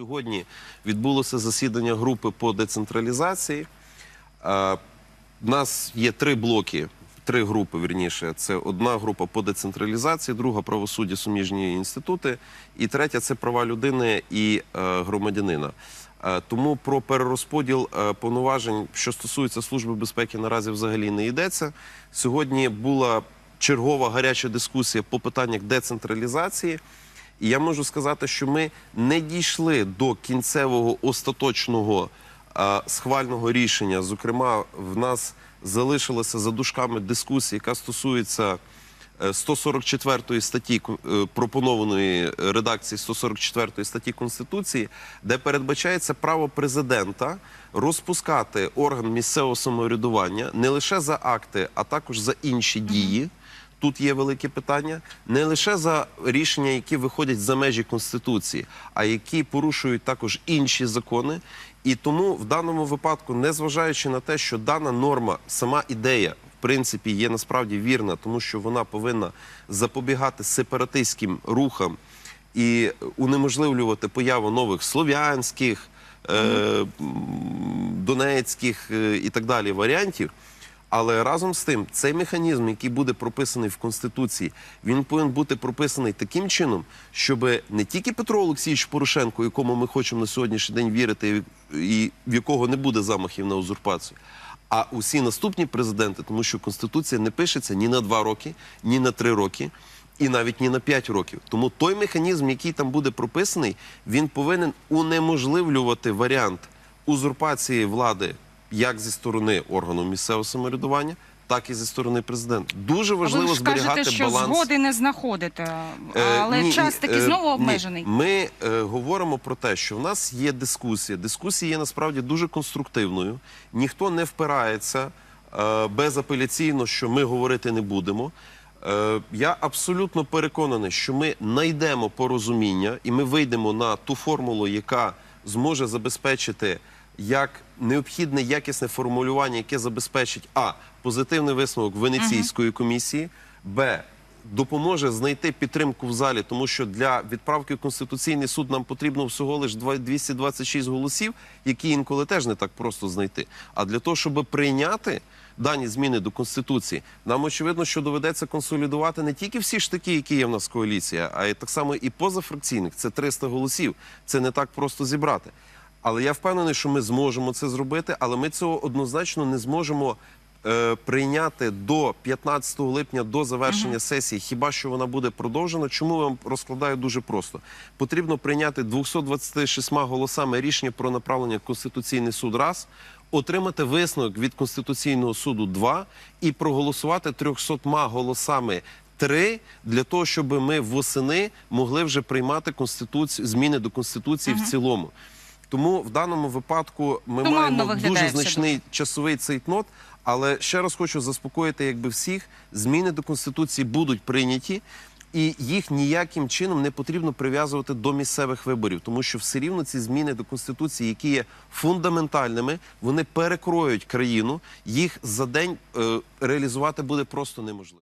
Сьогодні відбулося засідання групи по децентралізації. У нас є три блоки, три групи, вірніше. Це одна група по децентралізації, друга правосуддя, суміжні інститути, і третя це права людини і е, громадянина. Тому про перерозподіл е, повноважень, що стосується служби безпеки, наразі взагалі не йдеться. Сьогодні була чергова гаряча дискусія по питаннях децентралізації. І я можу сказати, що ми не дійшли до кінцевого остаточного е, схвального рішення. Зокрема, в нас залишилася за дужками дискусія, яка стосується е, 144 статті е, пропонованої редакції 144 статті Конституції, де передбачається право президента розпускати орган місцевого самоврядування не лише за акти, а також за інші дії. Тут є велике питання не лише за рішення, які виходять за межі конституції, а які порушують також інші закони. І тому в даному випадку, незважаючи на те, що дана норма, сама ідея, в принципі, є насправді вірна, тому що вона повинна запобігати сепаратистським рухам і унеможливлювати появу нових слов'янських, е, донецьких е, і так далі варіантів. Але разом з тим, цей механізм, який буде прописаний в Конституції, він повинен бути прописаний таким чином, щоб не тільки Петро Олексійович Порошенко, якому ми хочемо на сьогоднішній день вірити, і в якого не буде замахів на узурпацію, а усі наступні президенти, тому що Конституція не пишеться ні на два роки, ні на три роки. І навіть ні на 5 років. Тому той механізм, який там буде прописаний, він повинен унеможливлювати варіант узурпації влади як зі сторони органу місцевого самоврядування, так і зі сторони президента. Дуже А ви важливо ж кажете, зберігати що баланс. згоди не знаходите, Е, але ні, час таки е, знову ні. обмежений. Ми е, говоримо про те, що в нас є дискусія. Дискусія є насправді дуже конструктивною. Ніхто не впирається е, безапеляційно, що ми говорити не будемо. Е, я абсолютно переконаний, що ми знайдемо порозуміння і ми вийдемо на ту формулу, яка зможе забезпечити як необхідне якісне формулювання, яке забезпечить а позитивний висновок Венеційської комісії, б допоможе знайти підтримку в залі, тому що для відправки в конституційний суд нам потрібно всього лише 226 голосів, які інколи теж не так просто знайти. А для того, щоб прийняти дані зміни до конституції, нам очевидно, що доведеться консолідувати не тільки всі штики, які є в нас коаліція, а й так само і позафракційних. Це 300 голосів. Це не так просто зібрати. Але я впевнений, що ми зможемо це зробити, але ми цього однозначно не зможемо е, прийняти до 15 липня, до завершення сесії. Хіба що вона буде продовжена? Чому я вам розкладаю дуже просто? Потрібно прийняти 226 голосами рішення про направлення в Конституційний суд раз. Отримати висновок від Конституційного суду 2 і проголосувати 300 голосами три для того, щоб ми восени могли вже приймати конституцію зміни до конституції в цілому. Тому в даному випадку ми Туманно маємо виглядає дуже все значний часовий цейтнот. Але ще раз хочу заспокоїти, якби всіх зміни до конституції будуть прийняті. І їх ніяким чином не потрібно прив'язувати до місцевих виборів, тому що все рівно ці зміни до конституції, які є фундаментальними, вони перекроють країну. Їх за день е, реалізувати буде просто неможливо.